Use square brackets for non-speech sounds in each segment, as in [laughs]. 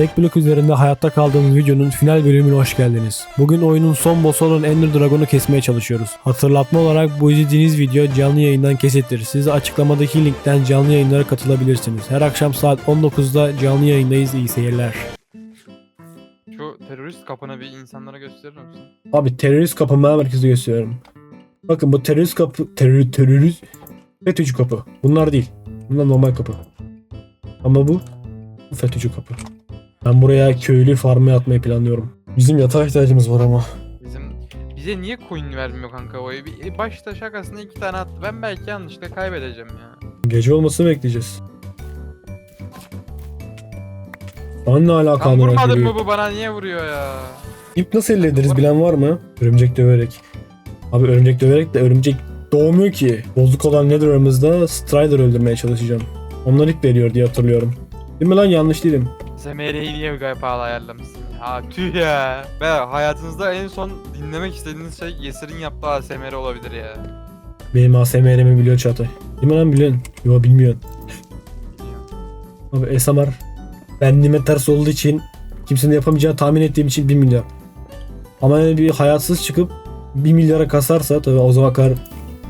Tek blok üzerinde hayatta kaldığımız videonun final bölümüne hoş geldiniz. Bugün oyunun son boss olan Ender Dragon'u kesmeye çalışıyoruz. Hatırlatma olarak bu izlediğiniz video canlı yayından kesittir. Siz açıklamadaki linkten canlı yayınlara katılabilirsiniz. Her akşam saat 19'da canlı yayındayız. İyi seyirler. Şu terörist kapını bir insanlara gösterir misin? Abi terörist kapı merkezi gösteriyorum. Bakın bu terörist kapı, terör, terörist FETÖ'cü kapı. Bunlar değil. Bunlar normal kapı. Ama bu, bu FETÖ'cü kapı. Ben buraya köylü farmı atmayı planlıyorum. Bizim yatağa ihtiyacımız var ama. Bizim bize niye coin vermiyor kanka o bir başta şakasına iki tane attı. Ben belki yanlışlıkla kaybedeceğim ya. Gece olmasını bekleyeceğiz. Lan ne alaka amına vurmadın mı bu bana niye vuruyor ya? İp nasıl elde ederiz bilen var mı? Örümcek döverek. Abi örümcek döverek de örümcek doğmuyor ki. Bozuk olan Nether'ımızda Strider öldürmeye çalışacağım. Onlar ip veriyor diye hatırlıyorum. Değil mi lan yanlış değilim. Zemere'yi niye gayet pahalı ayarlamışsın ya? Tüh ya. Ve hayatınızda en son dinlemek istediğiniz şey Yesir'in yaptığı ASMR olabilir ya. Benim ASMR'imi biliyor Çağatay. Değil mi lan biliyorsun? Yo bilmiyorsun. Abi ASMR benliğime ters olduğu için kimsenin yapamayacağını tahmin ettiğim için 1 milyar. Ama yani bir hayatsız çıkıp 1 milyara kasarsa tabii o zaman kadar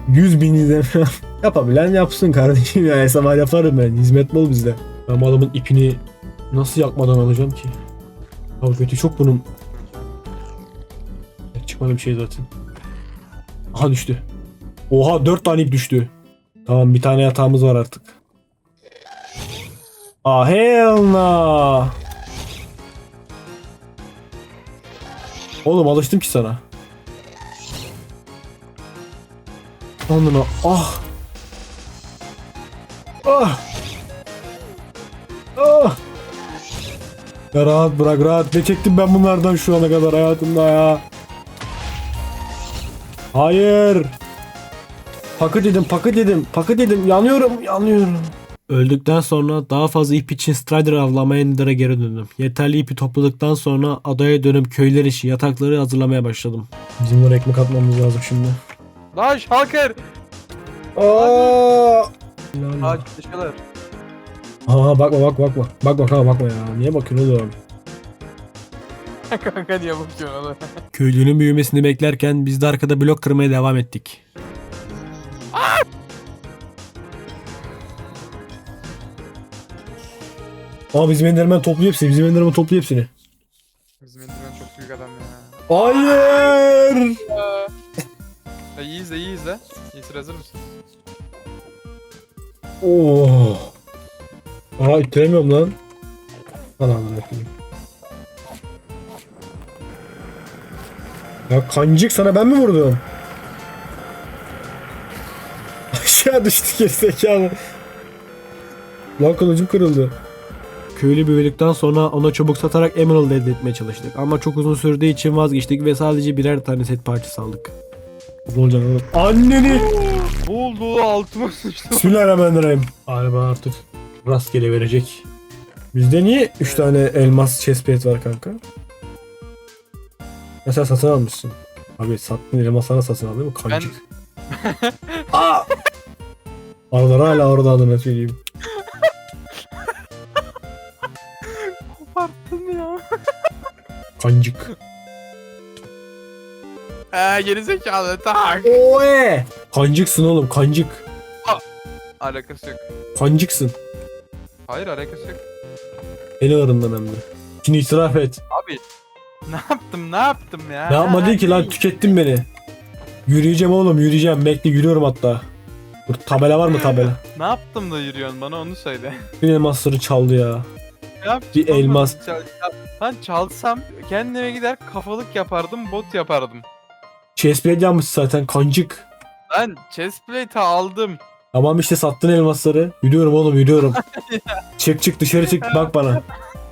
100 bin izleme [laughs] yapabilen yapsın kardeşim ya ASMR yaparım ben hizmet bol bizde. Ben bu adamın ipini nasıl yakmadan alacağım ki? Abi kötü çok bunun. Çıkmadı bir şey zaten. Aha düştü. Oha 4 tane ip düştü. Tamam bir tane yatağımız var artık. Ah hell no. Oğlum alıştım ki sana. Anına. Ah. Ya rahat bırak rahat. Ne çektim ben bunlardan şu ana kadar hayatımda ya. Hayır. Pakı dedim, pakı dedim, pakı dedim. Yanıyorum, yanıyorum. Öldükten sonra daha fazla ip için Strider avlamaya Ender'a geri döndüm. Yeterli ipi topladıktan sonra adaya dönüp köyler için yatakları hazırlamaya başladım. Bizim oraya ekmek atmamız lazım şimdi. Lan Shulker! Aa! Ağaç dışarılar. Aa bakma bak bakma. Bak bak ha bakma ya. Niye bakıyorsun oğlum? [laughs] kanka niye bakıyorsun oğlum? [laughs] Köylünün büyümesini beklerken biz de arkada blok kırmaya devam ettik. Aa bizim Enderman topluyor hepsini. Bizim Enderman topluyor hepsini. Bizim Enderman çok büyük adam ya. Hayır. [laughs] Ya iyi izle iyi izle. Hazır mısın? Oo. Aa ittiremiyorum lan. Anam bakayım. Ya kancık sana ben mi vurdum? [laughs] Aşağı düştü gerizekalı. Lan kılıcım kırıldı. Köylü büyüdükten sonra ona çubuk satarak Emerald elde etmeye çalıştık. Ama çok uzun sürdüğü için vazgeçtik ve sadece birer tane set parçası aldık. Ne olacak oğlum? Anneni! Buldu altıma sıçtı. Bismillahirrahmanirrahim. Galiba artık rastgele verecek. Bizde niye 3 tane elmas chestplate var kanka? Mesela satın almışsın. Abi sattın elmasları satın aldın mı? Kancık. [laughs] Aa! Aralar hala orada adına söyleyeyim. Koparttın ya. Kancık. Eee gerizekalı tak. Oe! Kancıksın oğlum kancık. Alakası yok. Kancıksın. Hayır alakası yok. El ağrından hem de. Şimdi itiraf et. Abi ne yaptım ne yaptım ya? Ne yapmadın ki lan tükettin beni. Yürüyeceğim oğlum yürüyeceğim. Bekle yürüyorum hatta. Dur tabela var mı tabela? [laughs] Ne yaptım da yürüyorsun bana onu söyle. Bir elmasları çaldı ya. Ne yaptım? Bir elmas. Çal, çal- Lan çalsam kendime gider kafalık yapardım bot yapardım. Chestplate yanmış zaten kancık. Lan chestplate'i aldım. Tamam işte sattın elmasları. Yürüyorum oğlum yürüyorum. [laughs] çık çık dışarı çık bak bana.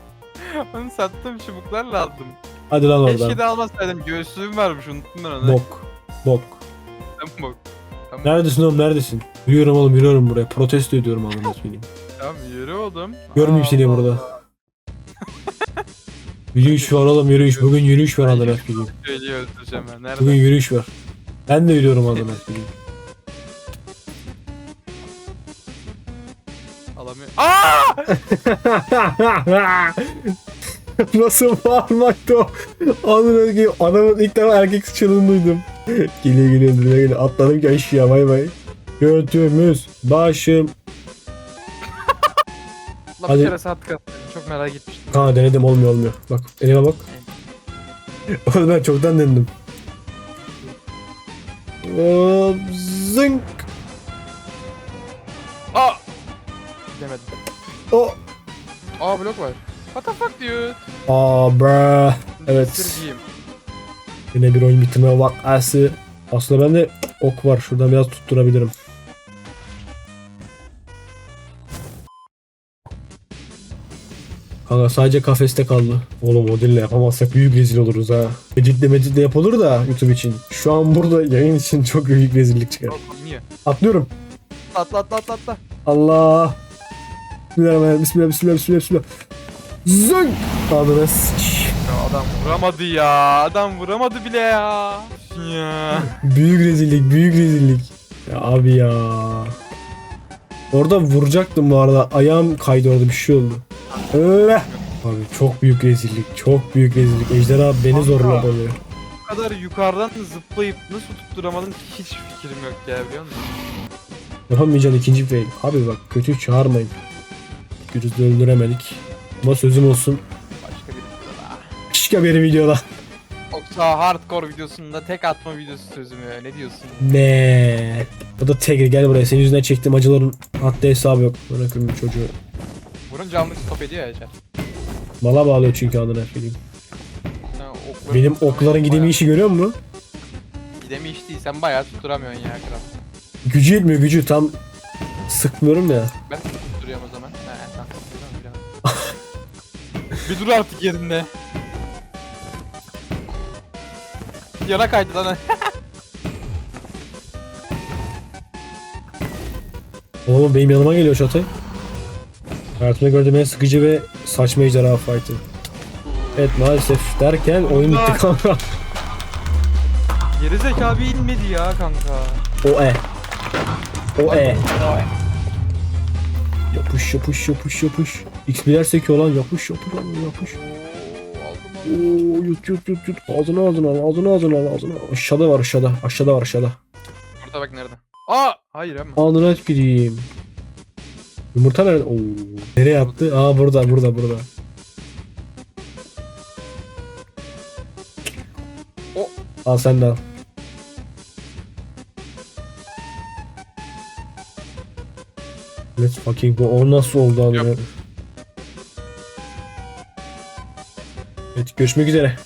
[laughs] Onu sattım çubuklarla aldım. Hadi lan Keşke oradan. de almasaydım. Göğsüğüm varmış unuttum ben onu. Bok. Bok. Tamam bok. Tamam, Neredesin oğlum neredesin? Yürüyorum oğlum yürüyorum buraya. Protesto ediyorum anlamı söyleyeyim. tamam yürü oğlum. Görmeyeyim seni burada. [laughs] Yürüyüş var oğlum yürüyüş. Bugün yürüyüş var. Nerede? Bugün yürüyüş var. Ben de yürüyorum anlamı Aa! [laughs] Nasıl bağırmaktı o? Anladın ki adamın ilk defa erkek çığlığını duydum. geliyor geliyor geliyor geliyor. Atladım ki aşağıya bay bay. Götümüz, başım. La Hadi. bir kere saat kat. Çok merak etmiştim. Ha denedim olmuyor olmuyor. Bak elime bak. [laughs] Oğlum ben çoktan denedim. Zınk. Demedim. O. Aa blok var. What the fuck dude? Aa bra. Evet. Bitirciyim. Yine bir oyun bitirme vakası. Aslında bende ok var. Şuradan biraz tutturabilirim. Kanka sadece kafeste kaldı. Oğlum o dille yapamazsak büyük rezil oluruz ha. Editle meditle yapılır da YouTube için. Şu an burada yayın için çok büyük rezillik çıkar. İniyor. Atlıyorum. Atla atla atla atla. Allah. Bismillahirrahmanirrahim. Bismillah bismillah bismillah bismillah. Zınk. Ya adam vuramadı ya. Adam vuramadı bile ya. Ya. Büyük rezillik, büyük rezillik. Ya abi ya. Orada vuracaktım bu arada. Ayağım kaydı orada bir şey oldu. Allah. Abi çok büyük rezillik, çok büyük rezillik. Ejderha beni Kanka. zorladı oluyor. Bu kadar yukarıdan zıplayıp nasıl tutturamadım hiç fikrim yok ya biliyor musun? Yapamayacağın ikinci fail. Abi bak kötü çağırmayın. Gürüz'ü öldüremedik. Ama sözüm olsun. Başka bir video daha. Başka bir videoda. Yoksa hardcore videosunda tek atma videosu sözümü ne diyorsun? Ne? O da Tegir gel buraya. Senin yüzünden çektiğim acıların haddi hesabı yok. Bırakın bir çocuğu. Bunun canlı stop ediyor ya Ecel. Mala bağlıyor çünkü adına okların- Benim okların gidemi işi görüyor musun? Gidemi iş değil sen bayağı tutturamıyorsun ya kral. Gücü yetmiyor gücü tam sıkmıyorum ya. Ben tutturuyorum o zaman. He. Bir dur artık yerinde. Yana kaydı lan. [laughs] Oğlum benim yanıma geliyor Çatay. Hayatımda gördüğüm en sıkıcı ve saçma ejderha fight'ı. Evet maalesef derken oyun bitti kanka. Geri zeka bir inmedi ya kanka. O e. O e. Yapış yapış yapış yapış. XP'ler sekiyor lan yapış yapış lan yapış. Oo yut yut yut yut. Ağzına ağzına ağzına ağzına ağzına. Aşağıda var aşağıda. Aşağıda var aşağıda. Burada bak nerede? Aa hayır ama. Ağzına gireyim. Yumurta nerede? Oo. Nereye attı? Aa burada burada burada. O Al sen de al. Let's fucking go. O nasıl oldu abi? Yap. Görüşmek üzere.